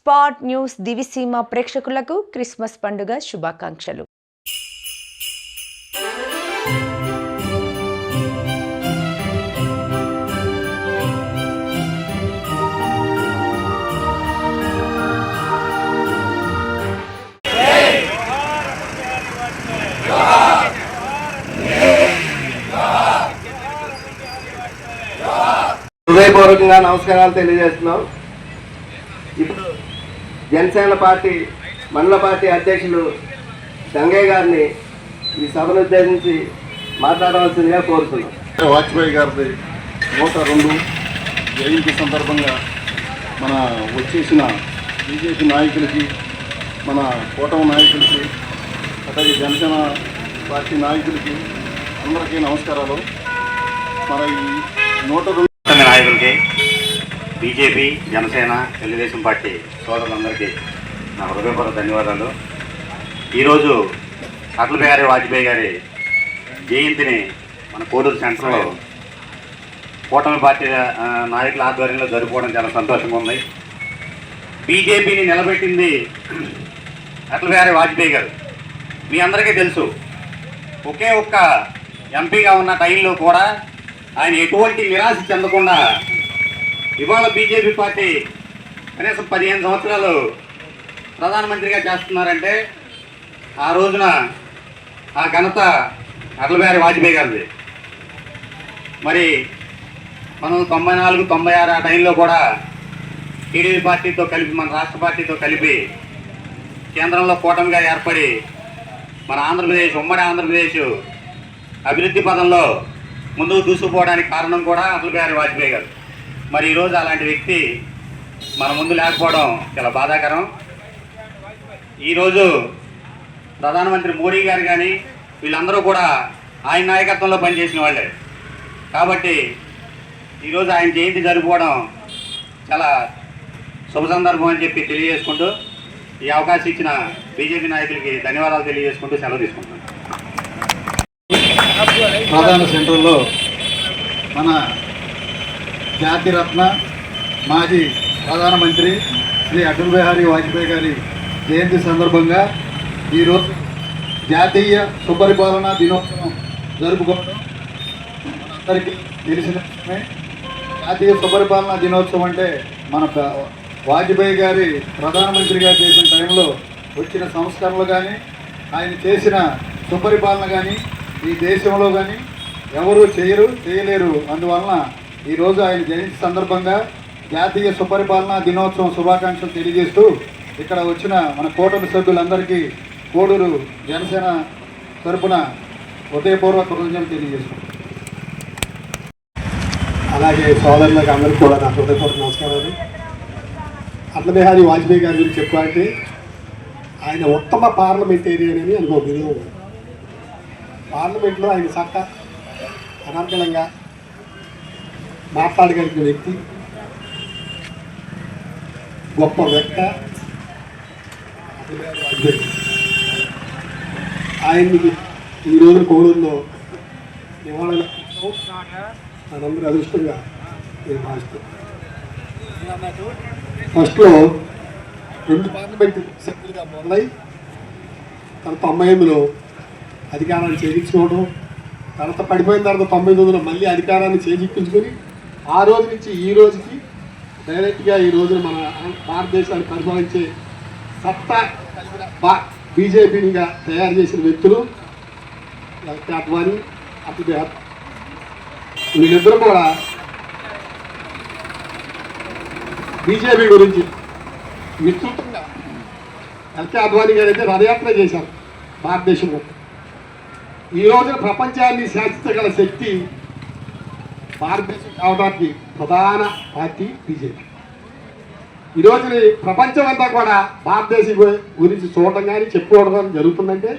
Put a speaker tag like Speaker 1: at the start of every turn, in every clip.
Speaker 1: Spot news Diviseema ప్రేక్షకులకు Christmas పండుగ శుభాకాంక్షలు.
Speaker 2: హృదయపూర్వకంగా నమస్కారాలు తెలియజేస్తున్నాం. జనసేన పార్టీ మండల పార్టీ అధ్యక్షులు గంగయ్య గారిని ఈ సభను ఉద్దేశించి మాట్లాడవలసిందిగా కోరుతున్నాం.
Speaker 3: వాజ్పేయి గారిది నూట రెండు జయంతి సందర్భంగా మన వచ్చేసిన బీజేపీ నాయకులకి మన కూటమి నాయకులకి అలాగే జనసేన పార్టీ నాయకులకి అందరికీ నమస్కారాలు. మన ఈ నూట రెండు
Speaker 4: నాయకులకి బీజేపీ జనసేన తెలుగుదేశం పార్టీ సోదరులందరికీ నా హృదయపూర్వక ధన్యవాదాలు. ఈరోజు అటల్ బిహారీ వాజ్పేయి గారి జయంతిని మన కోడూరు సెంటర్లో కూటమి పార్టీ నాయకుల ఆధ్వర్యంలో జరుపుకోవడం చాలా సంతోషంగా ఉంది. బీజేపీని నిలబెట్టింది అటల్ బిహారీ వాజ్పేయి గారు. మీ అందరికీ తెలుసు ఒకే ఒక్క ఎంపీగా ఉన్న టైంలో కూడా ఆయన ఎటువంటి నిరాశ చెందకుండా ఇవాళ బీజేపీ పార్టీ కనీసం పదిహేను సంవత్సరాలు ప్రధానమంత్రిగా చేస్తున్నారంటే ఆ రోజున ఆ ఘనత అటల్బిహారీ వాజ్పేయి గారిది. మరి మనం తొంభై నాలుగు తొంభై ఆరు ఆ టైంలో కూడా టీడీపీ పార్టీతో కలిపి మన రాష్ట్ర పార్టీతో కలిపి కేంద్రంలో కూటమిగా ఏర్పడి మన ఆంధ్రప్రదేశ్ ఉమ్మడి ఆంధ్రప్రదేశ్ అభివృద్ధి పదంలో ముందుకు దూసుకుపోవడానికి కారణం కూడా అటల్ బిహారీ వాజ్పేయి గారు. మరి ఈరోజు అలాంటి వ్యక్తి మన ముందు లేకపోవడం చాలా బాధాకరం. ఈరోజు ప్రధానమంత్రి మోడీ గారు కానీ వీళ్ళందరూ కూడా ఆయన నాయకత్వంలో పనిచేసిన వాళ్ళే. కాబట్టి ఈరోజు ఆయన జయంతి జరుపుకోవడం చాలా శుభ సందర్భం అని చెప్పి తెలియజేసుకుంటూ ఈ అవకాశం ఇచ్చిన బీజేపీ నాయకులకి ధన్యవాదాలు తెలియజేసుకుంటూ సెలవు తీసుకుంటున్నాను.
Speaker 3: ప్రధాన సెంటర్లో మన జాతిరత్న మాజీ ప్రధానమంత్రి శ్రీ అటల్ బిహారీ వాజ్పేయి గారి జయంతి సందర్భంగా ఈరోజు జాతీయ సుపరిపాలన దినోత్సవం జరుపుకోవడం మనందరికీ తెలిసిన విషయమే. జాతీయ సుపరిపాలన దినోత్సవం అంటే మన వాజ్పేయి గారి ప్రధానమంత్రిగా చేసిన టైంలో వచ్చిన సంస్కరణలు కానీ ఆయన చేసిన సుపరిపాలన కానీ ఈ దేశంలో కానీ ఎవరు చేయరు చేయలేరు. అందువలన ఈరోజు ఆయన జయంతి సందర్భంగా జాతీయ సుపరిపాలన దినోత్సవం శుభాకాంక్షలు తెలియజేస్తూ ఇక్కడ వచ్చిన మన కూటమి సభ్యులందరికీ కోడూరు జనసేన తరపున హృదయపూర్వక కృతజ్ఞతలు తెలియజేస్తున్నాం
Speaker 5: అలాగే సోదరులకు అందరికీ కూడా నా హృదయపూర్వక నమస్కారాలు. అటల్ బిహారీ వాజ్పేయి గారి గురించి చెప్పాలంటే ఆయన ఉత్తమ పార్లమెంటేరియన్ అని అనుకో బిరుదు పార్లమెంట్లో ఆయన చట్ట అనర్గళంగా మాట్లాడగలిగిన వ్యక్తి గొప్ప వ్యక్త ఆయన్ని ఈరోజు రోజు కోడూరులో నివాళులు మనందరూ అదృష్టంగా నేను భావిస్తున్నాను. ఫస్ట్లో రెండు పార్లమెంట్ సభ్యులుగా మొదలై తన తొంభై ఎనిమిదిలో అధికారాన్ని చేయించుకోవడం తర్వాత పడిపోయిన తర్వాత తొంభై తొమ్మిదిలో మళ్ళీ అధికారాన్ని చేజిక్కించుకొని ఆ రోజు నుంచి ఈ రోజుకి డైరెక్ట్గా ఈ రోజున మన భారతదేశాన్ని పరిపాలించే సత్తా బా బీజేపీనిగా తయారు చేసిన వ్యక్తులు ఎల్కే అద్వానీ అటల్ వీళ్ళిద్దరూ కూడా బీజేపీ గురించి విస్తృతంగా ఎల్కే అద్వానీ గారు అయితే రథయాత్ర చేశారు భారతదేశంలో. ఈ రోజున ప్రపంచాన్ని శాసించగల శక్తి భారతదేశం కావడానికి ప్రధాన పార్టీ బీజేపీ. ఈరోజు ప్రపంచమంతా ప్రపంచం అంతా కూడా భారతదేశం గురించి చూడటం కానీ చెప్పుకోవడం కానీ జరుగుతుందంటే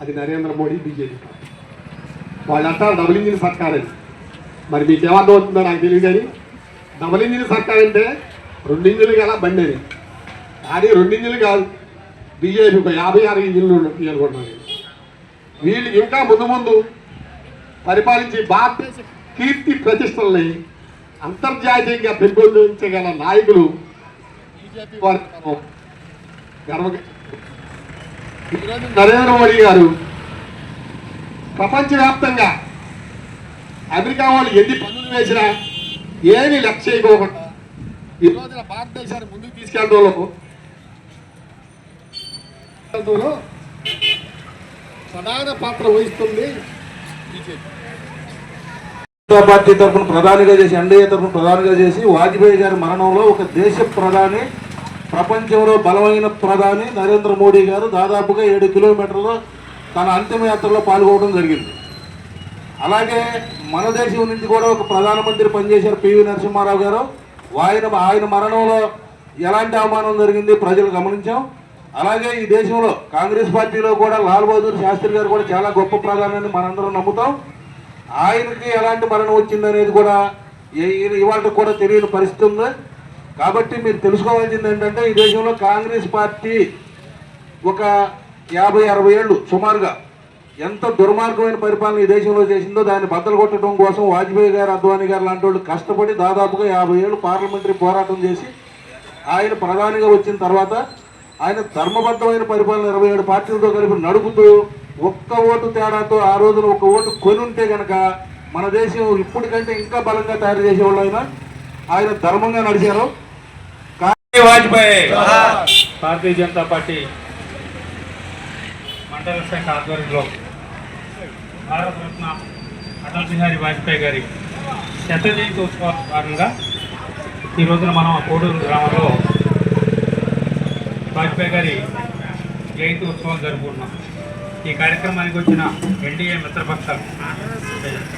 Speaker 5: అది నరేంద్ర మోడీ బీజేపీ పార్టీ. వాళ్ళు అంటారు డబుల్ ఇంజిన్ సర్కార్ అని. మరి మీకు ఏమర్థం అవుతుందో నాకు తెలియదు కానీ డబుల్ ఇంజిన్ సర్కార్ అంటే రెండు ఇంజిన్లు గల బండి అని కానీ రెండు ఇంజిన్లు కాదు. బీజేపీ ఒక యాభై ఆరు ఇంజిన్లు అనుకుంటున్నాను వీళ్ళు ఇంకా ముందు ముందు పరిపాలించి భారతదేశం కీర్తి ప్రతిష్టల్ని అంతర్జాతీయంగా పెంపొందించగల నాయకులు బీజేపీ వారికి మనం ఈరోజు నరేంద్ర మోడీ గారు ప్రపంచవ్యాప్తంగా అమెరికా వాళ్ళు ఎన్ని పనులు వేసినా ఏమి లక్ష్య చేయకోకుండా ఈ రోజున భారతదేశాన్ని ముందుకు తీసుకెళ్ళడంలో ప్రధాన పాత్ర వహిస్తుంది బీజేపీ.
Speaker 6: జనతా పార్టీ తరఫున ప్రధానిగా చేసి ఎన్డీఏ తరఫున ప్రధానిగా చేసి వాజ్పేయి గారి మరణంలో ఒక దేశ ప్రధాని ప్రపంచంలో బలమైన ప్రధాని నరేంద్ర మోడీ గారు దాదాపుగా ఏడు కిలోమీటర్లు తన అంతిమయాత్రలో పాల్గొనడం జరిగింది. అలాగే మన దేశం నుంచి కూడా ఒక ప్రధానమంత్రి పనిచేశారు పివి నరసింహారావు గారు. ఆయన ఆయన మరణంలో ఎలాంటి అవమానం జరిగింది ప్రజలు గమనించాం. అలాగే ఈ దేశంలో కాంగ్రెస్ పార్టీలో కూడా లాల్ బహదూర్ శాస్త్రి గారు కూడా చాలా గొప్ప ప్రధానాన్ని మనందరం నమ్ముతాం. ఆయనకి ఎలాంటి మరణం వచ్చింది అనేది కూడా ఇవాళ కూడా తెలియని పరిస్థితి ఉంది. కాబట్టి మీరు తెలుసుకోవాల్సింది ఏంటంటే ఈ దేశంలో కాంగ్రెస్ పార్టీ ఒక యాభై అరవై ఏళ్ళు సుమారుగా ఎంత దుర్మార్గమైన పరిపాలన ఈ దేశంలో చేసిందో దాన్ని బద్దలు కొట్టడం కోసం వాజ్పేయి గారు అద్వానీ గారు లాంటి వాళ్ళు కష్టపడి దాదాపుగా యాభై ఏళ్ళు పార్లమెంటరీ పోరాటం చేసి ఆయన ప్రధానిగా వచ్చిన తర్వాత ఆయన ధర్మబద్ధమైన పరిపాలన ఇరవై ఏడు పార్టీలతో కలిపి నడుపుతూ ఒక్క ఓటు తేడాతో ఆ రోజున ఒక ఓటు కొని ఉంటే కనుక మన దేశం ఇప్పటికంటే ఇంకా బలంగా తయారు చేసేవాళ్ళు ఆయన ఆయన ధర్మంగా నడిచారు.
Speaker 7: వాజ్పేయి. భారతీయ జనతా పార్టీ మండల శాఖ ఆధ్వర్యంలో భారతరత్న అటల్ బిహారీ వాజ్పేయి గారి శత జయంతి ఉత్సవాల భాగంగా ఈ రోజున మనం కోడూరు గ్రామంలో వాజ్పేయి గారి జయంతి ఉత్సవం జరుపుకుంటున్నాం. ఈ కార్యక్రమానికి వచ్చిన ఎన్డీఏ మిత్రపక్షాలు.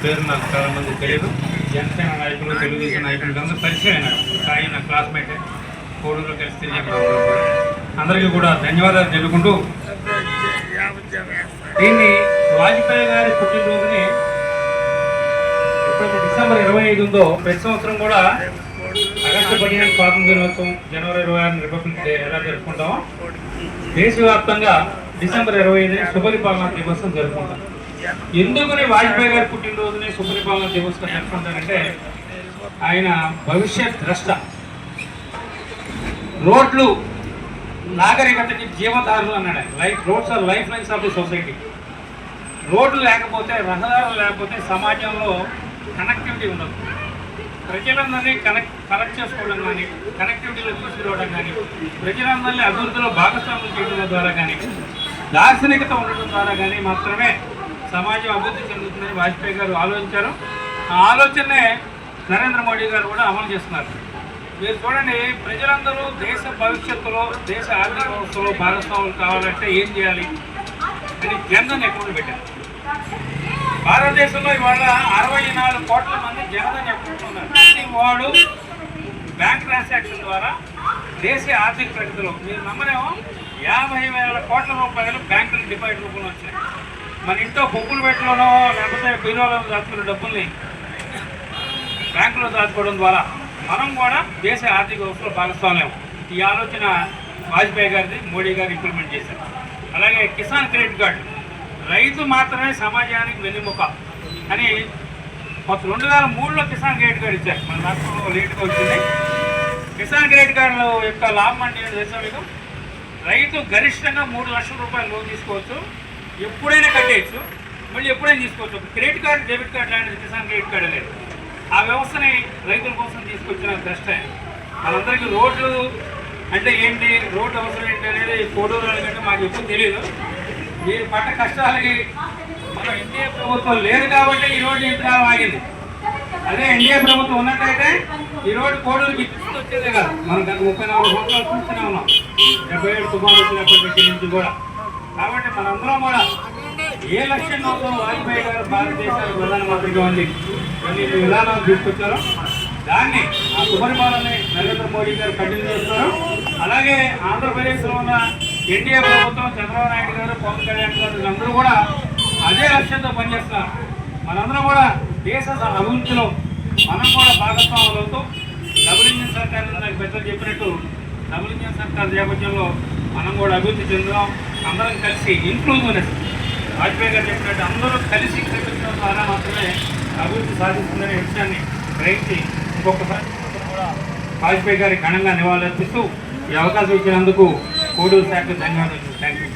Speaker 7: పేరు నాకు చాలా మంది తెలియదు. జనసేన నాయకులు తెలుగుదేశం నాయకులు అందరూ పరిచయం అయినారు. సాయి నా క్లాస్మేట్ కోడూరులో కలిసి అందరికీ కూడా ధన్యవాదాలు తెలుపుకుంటూ దీన్ని వాజ్పేయి గారి పుట్టినరోజుని ఇప్పుడు డిసెంబర్ ఇరవై ఐదు ఉందో ప్రతి సంవత్సరం కూడా ఆగస్టు పదిహేను స్వాతంత్ర దినోత్సవం జనవరి ఇరవై ఆరు రిపబ్లిక్ డే ఎలా జరుపుకుంటామో దేశవ్యాప్తంగా డిసెంబర్ ఇరవై ఐదుని సుపరిపాలన దివసం జరుపుకుంటాం. ఎందుకని వాజ్పేయి గారి పుట్టినరోజుని సుపరిపాలన దివస్గా జరుపుకుంటారంటే ఆయన భవిష్యత్ ద్రష్ట. రోడ్లు నాగరికతకి జీవధారులు అన్నాడు life roads are life lines of the society. రోడ్లు లేకపోతే రహదారులు లేకపోతే సమాజంలో కనెక్టివిటీ ఉండదు. ప్రజలందరినీ కనెక్ట్ కనెక్ట్ చేసుకోవడం కానీ కనెక్టివిటీలో తీసుకురావడం కానీ ప్రజలందరినీ అభివృద్ధిలో భాగస్వామ్యం చేయడం ద్వారా కానీ దార్శనికత ఉండడం ద్వారా కానీ మాత్రమే సమాజం అభివృద్ధి చెందుతుందని వాజ్పేయి గారు ఆలోచించారు. ఆ ఆలోచనే నరేంద్ర మోడీ గారు కూడా అమలు చేస్తున్నారు. మీరు చూడండి ప్రజలందరూ దేశ భవిష్యత్తులో దేశ ఆర్థిక వ్యవస్థలో భాగస్వాములు కావాలంటే ఏం చేయాలి అని జన్ధన్ అకౌంట్ పెట్టారు. భారతదేశంలో ఇవాళ అరవై నాలుగు కోట్ల మంది జనధన్ అకౌంట్ ఉన్నారు. ప్రతి వాడు బ్యాంక్ ట్రాన్సాక్షన్ ద్వారా దేశ ఆర్థిక ప్రగతిలో. మీరు నమ్మనేమో యాభై వేల కోట్ల రూపాయలు బ్యాంకులు డిపాజిట్ రూపంలో వచ్చాయి. మన ఇంట్లో పొక్కులు పెట్టడంలో లేకపోతే బీరోలో దాచుకున్న డబ్బుల్ని బ్యాంకులో దాచుకోవడం ద్వారా మనం కూడా దేశ ఆర్థిక వ్యవస్థలో భాగస్వామ్యం. ఈ ఆలోచన వాజ్పేయి గారిది మోడీ గారు ఇంప్లిమెంట్ చేశారు. అలాగే కిసాన్ క్రెడిట్ కార్డు. రైతు మాత్రమే సమాజానికి వెన్నెముక అని కొత్త రెండు వేల మూడులో కిసాన్ క్రెడిట్ కార్డు ఇచ్చారు. మన రాష్ట్రంలో లేట్గా వచ్చింది. కిసాన్ క్రెడిట్ కార్డులో యొక్క లాభం అంటే ఏంటో తెలుసా మీకు? రైతు గరిష్టంగా మూడు లక్షల రూపాయలు లోన్ తీసుకోవచ్చు. ఎప్పుడైనా కట్టేయచ్చు. మళ్ళీ ఎప్పుడైనా తీసుకోవచ్చు. క్రెడిట్ కార్డు డెబిట్ కార్డు లాంటిది కిసాన్ క్రెడిట్ కార్డు లేదు. ఆ వ్యవస్థని రైతుల కోసం తీసుకొచ్చిన కష్టం. మనందరికీ రోడ్లు అంటే ఏంటి? రోడ్డు అవసరం ఏంటి అనేది కోడూరు కంటే మాకు ఎప్పుడు తెలియదు మీరు పడ్డ కష్టాలకి మన ఎన్డీఏ ప్రభుత్వం లేదు కాబట్టి ఈ రోడ్డు ఇంతకాలం ఆగింది. అదే ఎన్డీఏ ప్రభుత్వం ఉన్నట్టయితే ఈ రోడ్డు కోడూరుకి వచ్చేదే కదా. మనం గత ముప్పై నాలుగు సంవత్సరాలు చూస్తూనే ఉన్నాం. డెబ్బై ఏడు తుఫాను వచ్చినప్పటి దగ్గర నుంచి కూడా కాబట్టి మనందరం కూడా ఏ లక్ష్యం కోసం వాజ్పేయి గారు భారతదేశానికి ప్రధానమంత్రిగా ఉంది కొన్ని విధానాలు తీసుకొచ్చారో దాన్ని ఆ సుపరిపాలనని నరేంద్ర మోడీ గారు కంటిన్యూ చేస్తున్నారు. అలాగే ఆంధ్రప్రదేశ్లో ఉన్న ఎన్డీఏ ప్రభుత్వం చంద్రబాబు నాయుడు గారు పవన్ కళ్యాణ్ గారు అందరూ కూడా అదే లక్ష్యంతో పనిచేస్తున్నారు. మనందరం కూడా దేశ అభివృద్ధిలో మనం కూడా భాగస్వాములు అవుతూ డబుల్ ఇంజిన్ సర్కార్ నాకు పెద్దలు చెప్పినట్టు డబుల్ ఇంజన్ సర్కార్ నేపథ్యంలో మనం కూడా అభివృద్ధి చెందుదాం. అందరం కలిసి ఇంక్లూజివ్నెస్ వాజ్పేయి గారు చెప్పినట్టు అందరూ కలిసి శ్రమించడం ద్వారా మాత్రమే అభివృద్ధి సాధిస్తుందనే విషయాన్ని గ్రహించి ఇంకొకసారి కూడా వాజ్పేయి గారి ఘనంగా నివాళులర్పిస్తూ ఈ అవకాశం ఇచ్చినందుకు కోడూరు శాఖ ధన్యవాదాలు. Thank you